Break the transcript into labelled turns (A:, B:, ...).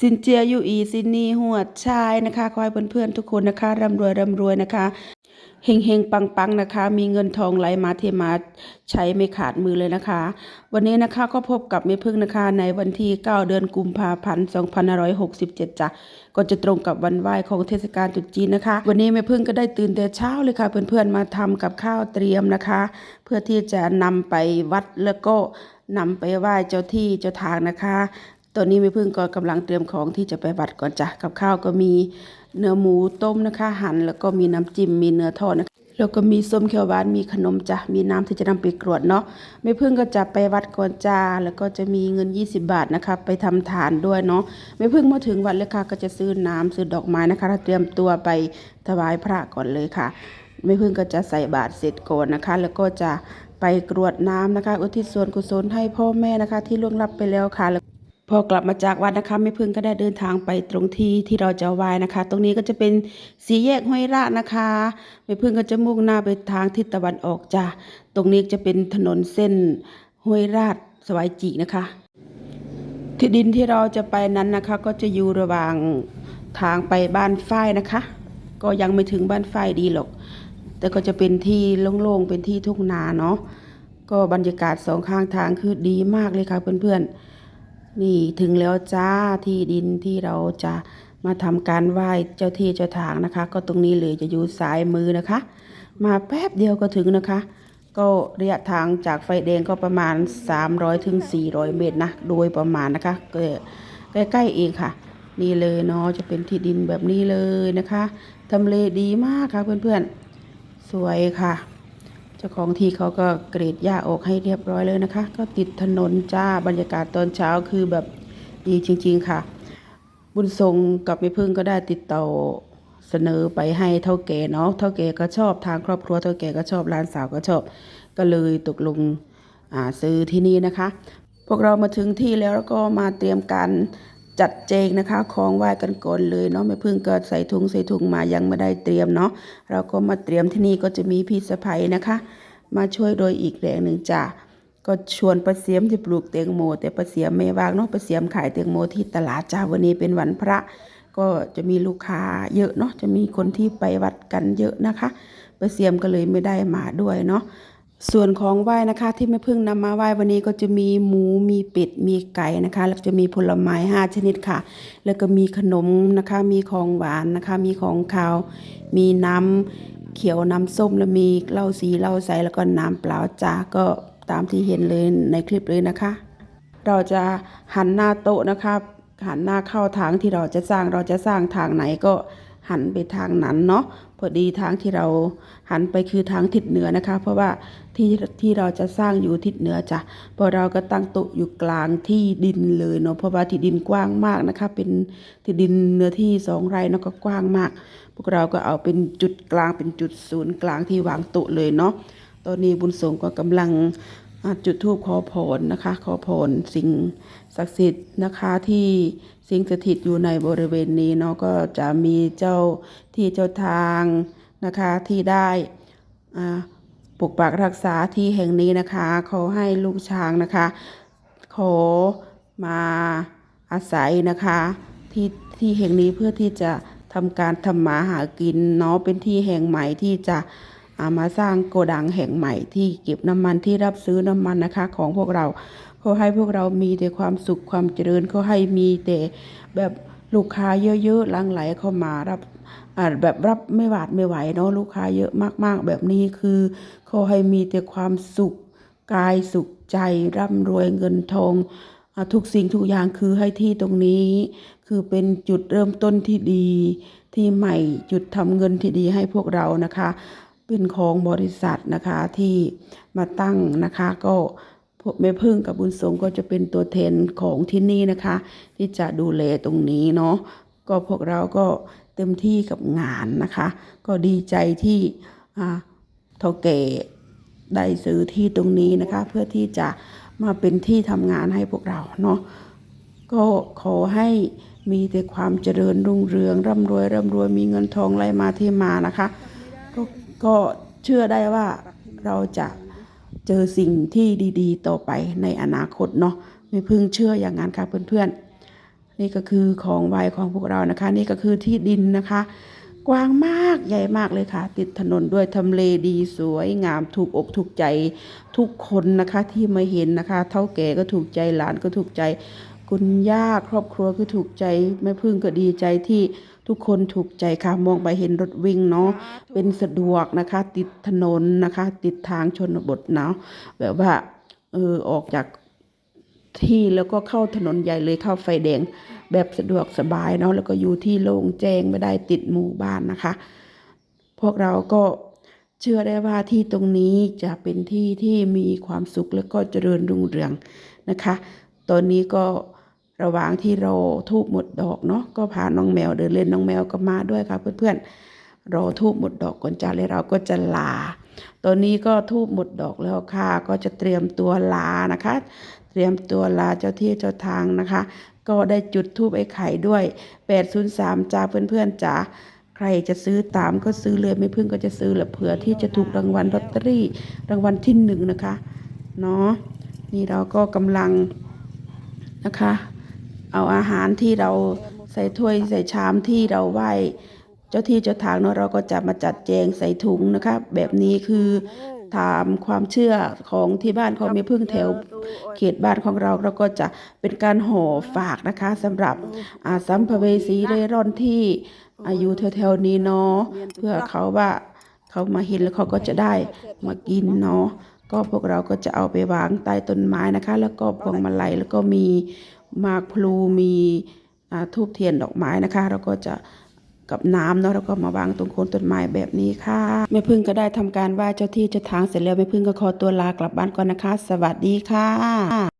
A: สินเจียยูอีซินนีหัวชายนะคะขอให้เพื่อนๆทุกคนนะคะร่ำรวยร่ำรวยนะคะเฮงเฮงปังปังๆนะคะ มีเงินทองไหลมาเทมาใช้ไม่ขาดมือเลยนะคะ วันนี้นะคะก็พบกับแม่พึ่งนะคะ ในวันที่ 9 เดือนกุมภาพันธ์2567จ้ะก็จะตรงกับวันไหว้ของเทศกาลตรุษจีนนะคะ วันนี้แม่พึ่งก็ได้ตื่นแต่เช้าเลยค่ะเพื่อนๆมาทำกับข้าวเตรียมนะคะ เพื่อที่จะนำไปวัดแล้วก็นำไปไหว้เจ้าที่เจ้าทางนะคะ ตอนนี้แม่พึ่งก็กำลังเตรียมของที่จะไปวัดก่อนจ้ะกับข้าวก็มีเนื้อหมูต้มนะคะ หั่นแล้วก็มีน้ำจิ้มมีเนื้อทอดนะคะแล้วก็มีส้มเขียวหวานมีขนมจ้ะมีน้ำที่จะนำไปกรวดเนาะแม่พึ่งก็จะไปวัดก่อนจ้าแล้วก็จะมีเงิน 20 บาทนะคะ ไปทำทานด้วยเนาะแม่พึ่งมาถึงวัดเลยค่ะ ก็จะซื้อน้ำซื้อดอกไม้นะคะเตรียมตัวไปถวายพระก่อนเลยค่ะแม่พึ่งก็จะใส่บาตรเสร็จก่อนนะคะ แล้วก็จะไปกรวดน้ำนะคะ อุทิศส่วนกุศลให้พ่อแม่นะคะ ที่ล่วงลับไปแล้วค่ะ พอกลับมาจากวัดนะคะแม่พึ่งก็ได้เดินทางไปตรงที่ที่เราจะไหว้นะคะ ตรงนี้ก็จะเป็นสีแยกห้วยระนะคะแม่พึ่งก็จะมุ่งหน้าไปทางทิศตะวันออกจ้ะตรงนี้จะเป็นถนนเส้นห้วยราชสวายจีนะคะ ที่ดินที่เราจะไปนั้นนะคะ ก็จะอยู่ระหว่างทางไปบ้านฝ้ายนะคะ ก็ยังไม่ถึงบ้านฝ้ายดีหรอก แต่ก็จะเป็นที่โล่งๆเป็นที่ทุ่งนาเนาะก็บรรยากาศสองข้างทางคือดีมากเลยค่ะเพื่อนๆ นี่ถึงแล้วจ้าที่ดินที่เราจะมาทำการไหว้เจ้าที่เจ้าทางนะคะ ก็ตรงนี้เลยจะอยู่ซ้ายมือนะคะ มาแป๊บเดียวก็ถึงนะคะ ก็ระยะทางจากไฟแดงก็ประมาณ 300ถึง400 เมตรนะโดยประมาณนะคะก็ใกล้ๆเองค่ะ นี่เลยเนาะจะเป็นที่ดินแบบนี้เลยนะคะทำเลดีมากค่ะเพื่อนๆ สวยค่ะ เจ้าของที่เขาก็เกรดหญ้าออกให้เรียบร้อยเลยนะคะ ก็ติดถนนจ้าบรรยากาศตอนเช้าคือแบบดีจริง ๆค่ะ บุญทรงกับแม่พึ่งก็ได้ติดต่อเสนอไปให้เท่าแก่เนาะเท่าแก่ก็ชอบทางครอบครัวเท่าแก่ก็ชอบร้านสาวก็ชอบ ก็เลยตกลงอ่าซื้อที่นี่นะคะ พวกเรามาถึงที่แล้วแล้วก็มาเตรียมการ จัดเจงนะคะของไหว้กันก่อนเลยเนาะแม่พึ่งก็ใส่ถุงใส่ถุงมายังไม่ได้เตรียมเนาะเราก็มาเตรียมที่นี่ก็จะมีพี่สะใภ้นะคะ มาช่วยโดยอีกแรงหนึ่งจ้ะก็ชวนประเสียมที่ปลูกเตียงโม แต่ประเสียมไม่ว่างเนาะประเสียมขายเตียงโมที่ตลาดจ้าวันนี้เป็นวันพระ ก็จะมีลูกค้าเยอะเนาะจะมีคนที่ไปวัดกันเยอะนะคะประเสียมก็เลยไม่ได้มาด้วยเนาะ ส่วนของไหว้นะคะที่แม่พึ่งนำมาไหว้วันนี้ก็จะมีหมูมีเป็ดมีไก่นะคะ แล้วจะมีผลไม้ห้าชนิดค่ะ แล้วก็มีขนมนะคะ มีของหวานนะคะ มีของคาว มีน้ำเขียวน้ำส้มแล้วมีเหล้าสีเหล้าใสแล้วก็น้ำเปล่าจ้าก็ตามที่เห็นเลยในคลิปเลยนะคะ เราจะหันหน้าโต๊ะนะคะหันหน้าเข้าทางที่เราจะสร้างเราจะสร้างทางไหนก็ หันไปทางนั้นเนาะพอดีทางที่เราหันไปคือทางทิศเหนือนะคะ เพราะว่าที่ที่เราจะสร้างอยู่ทิศเหนือจ้ะพอเราก็ตั้งโต๊ะอยู่กลางที่ดินเลยเนาะเพราะว่าที่ดินกว้างมากนะคะ เป็นที่ดินเนื้อที่สองไร่เนาะก็กว้างมาก พวกเราก็เอาเป็นจุดกลางเป็นจุดศูนย์กลางที่วางโต๊ะเลยเนาะตอนนี้บุญสงก็กำลัง จุดธูปขอพรนะคะ ขอพรสิ่งศักดิ์สิทธิ์นะคะที่สิ่งสถิตอยู่ในบริเวณนี้เนาะก็จะมีเจ้าที่เจ้าทางนะคะที่ได้ปกปักรักษาที่แห่งนี้นะคะ ขอให้ลูกช้างนะคะ ขอมาอาศัยนะคะที่ที่แห่งนี้เพื่อที่จะทำการทำมาหากินเนาะเป็นที่แห่งใหม่ที่จะามาสร้างโกดังแห่งใหม่ที่เก็บน้ำมันที่รับซื้อน้ำมันนะคะ ของพวกเราขอให้พวกเรามีแต่ความสุขความเจริญขอให้มีแต่แบบลูกค้าเยอะๆหลังไหลเข้ามารับแบบรับไม่หวาดไม่ไหวเนาะลูกค้าเยอะมากๆ แบบนี้คือขอให้มีแต่ความสุขกายสุขใจร่ำรวยเงินทองทุกสิ่งทุกอย่างคือให้ที่ตรงนี้ คือเป็นจุดเริ่มต้นที่ดี ที่ใหม่จุดทำเงินที่ดีให้พวกเรานะคะ เป็นของบริษัทนะคะที่มาตั้งนะคะ ก็พวกแม่พึ่งกับบุญสงก็จะเป็นตัวแทนของที่นี่นะคะ ที่จะดูแลตรงนี้เนาะก็พวกเราก็เต็มที่กับงานนะคะ ก็ดีใจที่อาเกได้ซื้อที่ตรงนี้นะคะ เพื่อที่จะมาเป็นที่ทำงานให้พวกเราเนาะก็ขอให้มีแต่ความเจริญรุ่งเรืองร่ำรวยร่ำรวยมีเงินทองไหลมาที่มานะคะก็ ก็เชื่อได้ว่าเราจะเจอสิ่งที่ดีๆ ต่อไปในอนาคตเนาะไม่พึ่งเชื่ออย่างนั้นค่ะเพื่อนๆ นี่ก็คือของไวของพวกเรานะคะ นี่ก็คือที่ดินนะคะ กว้างมากใหญ่มากเลยค่ะ ติดถนนด้วยทำเลดีสวยงามถูกอกถูกใจทุกคนนะคะที่มาเห็นนะคะ เท่าแก่ก็ถูกใจหลานก็ถูกใจคุณย่าครอบครัวก็ถูกใจแม่พึ่งก็ดีใจที่ ทุกคนถูกใจค่ะมองไปเห็นรถวิ่งเนาะเป็นสะดวกนะคะ ติดถนนนะคะ ติดทางชนบทเนาะแบบว่าเออออกจากที่แล้วก็เข้าถนนใหญ่เลยเข้าไฟแดง แบบสะดวกสบายเนาะแล้วก็อยู่ที่โล่งแจ้งไม่ได้ติดหมู่บ้านนะคะ พวกเราก็เชื่อได้ว่าที่ตรงนี้จะเป็นที่ที่มีความสุขแล้วก็เจริญรุ่งเรืองนะคะ ตอนนี้ก็ ระหว่างที่เราทูบหมดดอกเนาะก็พาน้องแมวเดินเล่นน้องแมวก็มาด้วยค่ะ เพื่อนๆรอทูบหมดดอกก่อนจ้าเลยเราก็จะลาตอนนี้ก็ทูบหมดดอกแล้วค่ะก็จะเตรียมตัวลานะคะ เตรียมตัวลาเจ้าที่เจ้าทางนะคะ ก็ได้จุดทูบไอ้ไข่ด้วย 803จ้าเพื่อนๆจ๋าใครจะซื้อตามก็ซื้อเลยไม่พึ่งก็จะซื้อแหละเผื่อที่จะถูกรางวัลลอตเตอรี่รางวัลที่หนึ่งนะคะเนาะนี่เราก็กำลังนะคะ เอาอาหารที่เราใส่ถ้วยใส่ชามที่เราไหว้เจ้าที่เจ้าทางเนาะเราก็จะมาจัดแจงใส่ถุงนะคะ แบบนี้คือตามความเชื่อของที่บ้านของแม่พึ่งแถวเขตบ้านของเราเราก็จะเป็นการห่อฝากนะคะสำหรับอาสัมภเวสีเร่ร่อนที่อายุแถวๆนี้เนาะเพื่อเขาว่าเขามาเห็นแล้วเขาก็จะได้มากินเนาะก็พวกเราก็จะเอาไปวางใต้ต้นไม้นะคะ แล้วก็พวงมาลัยแล้วก็มี มากพลูมีทูบเทียนดอกไม้นะคะ เราก็จะกับน้ำเนาะแล้วก็มาวางตรงโคนต้นไม้แบบนี้ค่ะแม่พึ่งก็ได้ทำการไหว้เจ้าที่เจ้าทางเสร็จแล้วแม่พึ่งก็ขอตัวลากลับบ้านก่อนนะคะ สวัสดีค่ะ